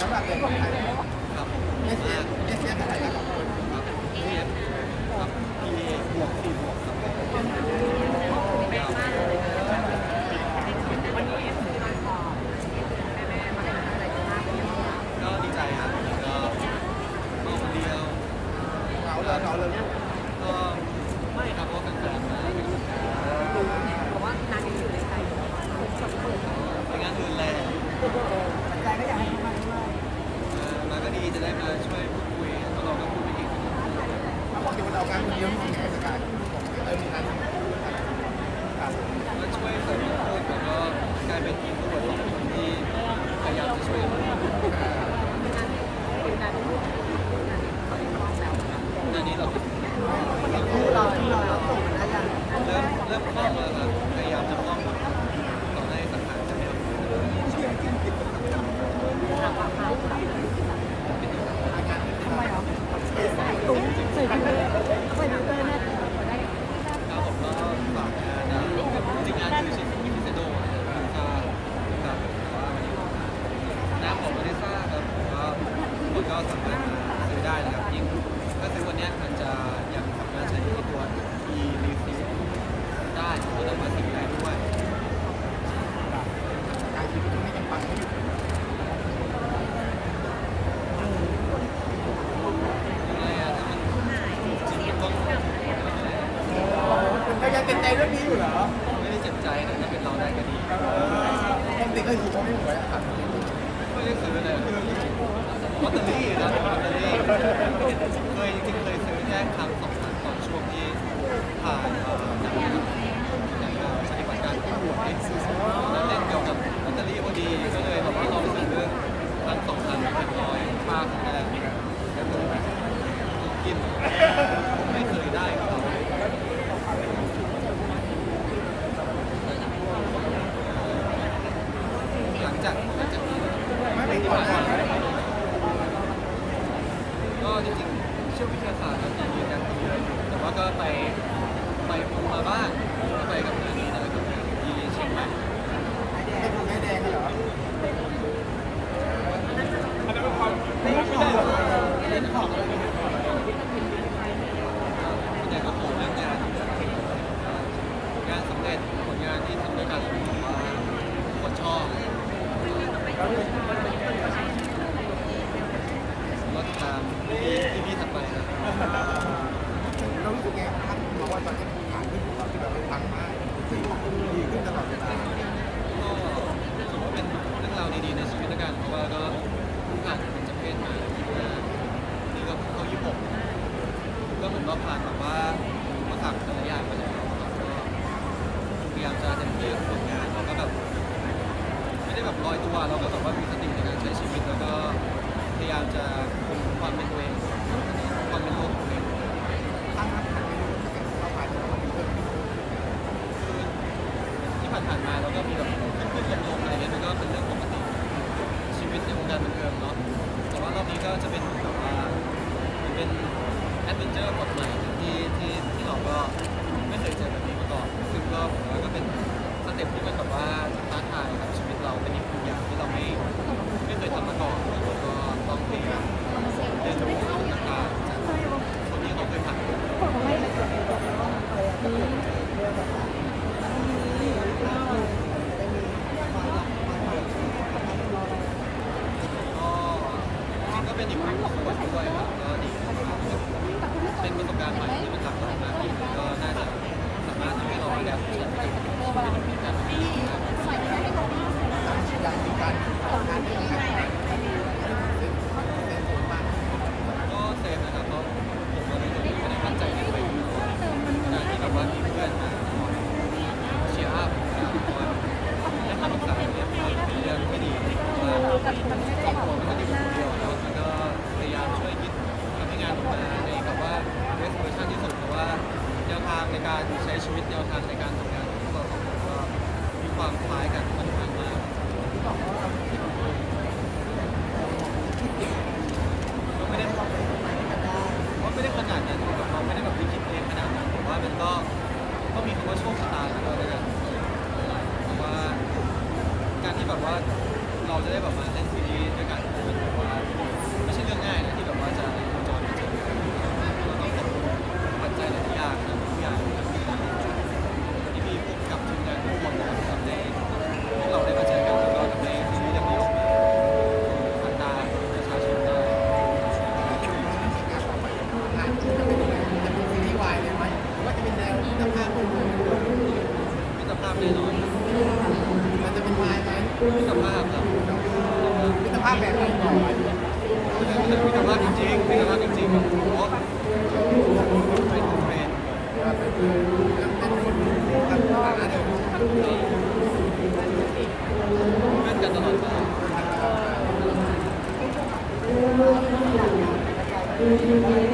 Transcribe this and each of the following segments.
ก่อนน้ำหนักเกินไปไหนครับไม่เสียมากไม่เสียเท่าไหร่แล้วครับครับเทียบครับ PA บวก4บวกครับก็ดีใจครับก็มาคนเดียวเหงาเลยเหงาเลย ก็ไม่ครับเพราะว่าแฟนๆมาเป็นงานอื่นแหละเออมาก็ดีจะได้มาช่วยพูดคุยแล้วเราก็พูดไปอีก ถ้าบอกที่ว่าเราการคนเดียวของแข่งสกายเออมีงานครับ ก็ช่วยเสริมพูดแล้วก็กลายเป็นทีมตำรวจสองคนที่พยายามจะช่วยกันงานนี้เรา คู่เราคู่เราส่งกันได้ยัง เริ่มเริ่มคล่องแล้วครับพยายามจะคล่องต่อให้สังหารจะไม่เอา ทำไมเหรอ ครับผมก็ฝากงานนะจริงๆงานคือชิมินิเซโดนะครับครับแต่ว่าวันนี้น้ำของมาริซ่าครับผมว่าทุ ก็สามารถมาซื้อได้นะครับยิ่งถ้าซื้อวันเนี้ยมันจะยังสามารถใช้ที่ตัว e r e f i l ได้ก็ต้องมาซื้อได้ด้วยการชีวิตไม่ยังปังไม่หยุดอะไรอะถ้ามันจริงๆต้องคุณก็ยังติดใจเรื่องนี้อยู่เหรอไม่ได้เจ็บใจนะถ้าเป็นเราได้ก็ดี ปกติก็อยู่เขาไม่หวยอะครับ ไม่ได้ซื้อเลย ลอตเตอรี่นะลอตเตอรี่เคยจริงๆเคยซื้อแค่ครั้งสองครั้งตอนช่วงที่ผ่านเอ่อหนังหนังใช้บัตรการผู้ป่วยแล้วเล่นเกี่ยวกับลอตเตอรี่พอดีก็เลยแบบว่าลองซื้อครั้งสองครั้งเรียบร้อยค่าของแรกก็คือกินไม่เคยได้กับเขาหลังจากหลังจากนี้ ไม่เป็นก่อนหน้านี้ ก็จริงๆเชื่อวิทยาศาสตร์แล้วจะยืนยันเยอะอยู่แต่ว่าก็ไปไปภูมาบ้างก็ไปกับงานนี้นะครับที่เชียงใหม่ ไม่ถูกไม่แดงเหรอ แต่ก็ขอเรื่องงานงานสำเร็จผลงานที่ทำด้วยกันผมว่าทุกคนชอบก็ติดตามพี่พี่ๆถัดไปนะเรารู้สึกไงครับเพราะว่าตอนนี้ผ่านขึ้นของเราที่แบบปังมากดีขึ้นตลอดเวลา ก็ถือว่าเป็นเรื่องราวดีๆในชีวิตแล้วกันเพราะว่าก็เพิ่งผ่านเป็นจำเพศมานี่ก็เพิ่งเข้ายี่สิบหก ก็เหมือนเราผ่านแบบว่าอุปสรรคแต่ละอย่างไปแล้วครับก็พยายามจะเต็มที่กับผลงานเราก็แบบไม่ ได้แบบลอยตัวเราก็แบบว่ามีสติในการใช้ชีวิตแล้วก็พยายามจะคงความเป็นตัวเองความเป็นตัวของตัวเองตั้งรับขันไม่รู้สึกเข้าผ่านที่เรามีเพิ่มคือที่ผ่านๆมาเราก็มีแบบขึ้นๆลงๆอะไรเงี้ยมันก็เป็นเรื่องปกติชีวิตในวงการบันเทิงเนาะแต่ว่ารอบนี้ก็จะเป็นแบบว่าเหมือนเป็นแอดเวนเจอร์บทใหม่ที่ที่ที่เราก็ไม่เคยเจอแบบนี้มาก่อนซึ่งก็ผมว่าก็เป็นสเต็ปที่มันแบบว่าท้าทายกับชีวิตเราเป็นอีกอย่างที่เราไม่ไม่เคยทำมาก่อนแล้วก็ต้องพยายามเรียนรู้สิ่งต่างๆจากคนที่เขาเคยผ่านมาก็จริงๆก็เป็นอีกหนึ่งส่วนด้วยครับก็ดีครับเป็นประสบการณ์ใหม่ที่มันหลากหลายมากขึ้นก็น่าจะสามารถทำให้เราได้ใช้ชีวิต ในการทำงานได้อย่างมีการทำงานที่ยังไงเป็นคนมากก็เซฟนะครับเพราะผมก็เลยไม่ได้มั่นใจในตัวเองารที่แบบว่ามีเพื่อนมาเชียร์อัพคอยให้คำปรึกาเนี่ยเป็นเรื่องที่ดีว่าครอบ มิตรภาพครับมิตรภาพแบบไหนก่อมิตรภาพจริงมิตรภาพจริงๆกับคุณพ่อเป็นของแฟนเพื่อนกันตลอดไป Thank you.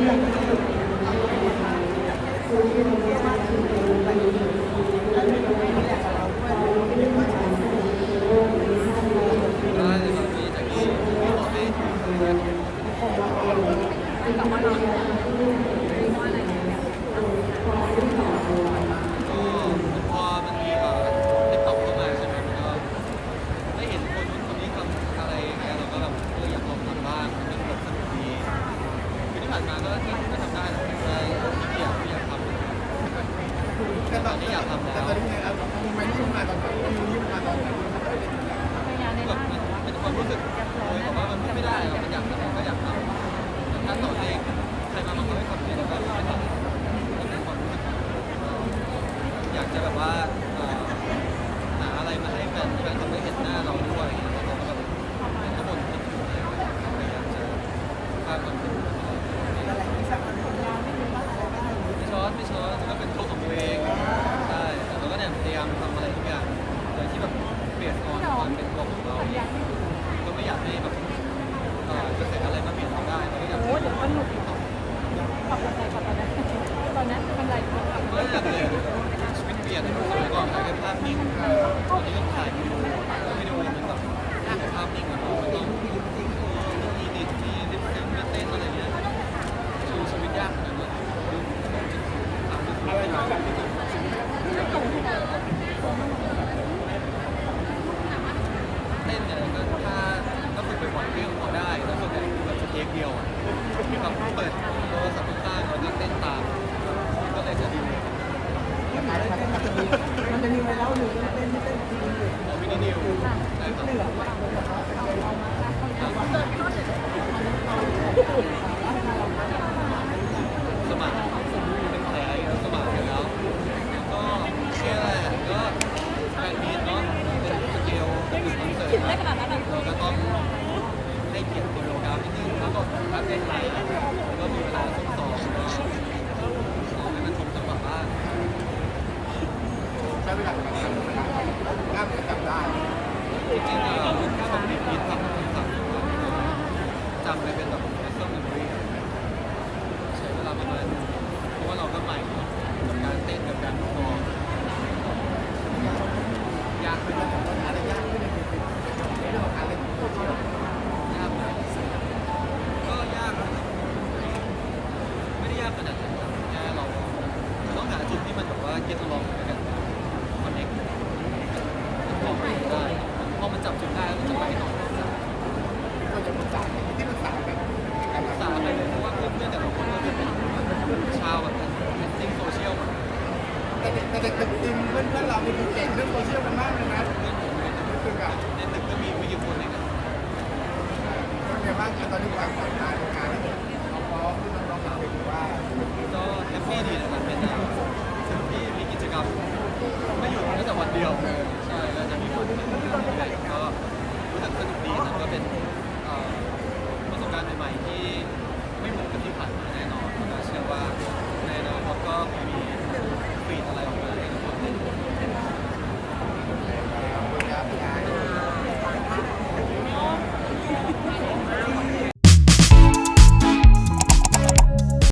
ไม่อยากทำแล้วแต่ตอนนี้ไงครับมันไม่งมาตอนนยิ่งมาตอนนี้แบบเป็นความรู้สึกเลยบอกว่ามันไม่ได้เราไม่อยากทำก็อยากทำตถ้าต่อเองใครมาบังว่ยไม่ทำก็อยากจะแบบว่าหาอะไรมาให้แฟนแฟนทำให้เห็นหน้า แล้วหนูจะเป็นเป็นทีมผมไม่ได้ดิวเหลือว่าเราแบบว่าเราเรามาเข้าใจว่า กียทดลองเหมือนกันคอนเนคพอม่นได้พอมันจับจุดได้แล้วมันจะไปต่อได้ก็จะปรึษาที่ปรึษาแบบกาษาไรเลยเพราะว่าเพื่อนเพื่อนแต่ลคนก็จะเป็นชาวติ้โซเชียลติงเพื่อนเพื่อนเรามีเก่งเรื่องโซเชียลกันมากเลยนะ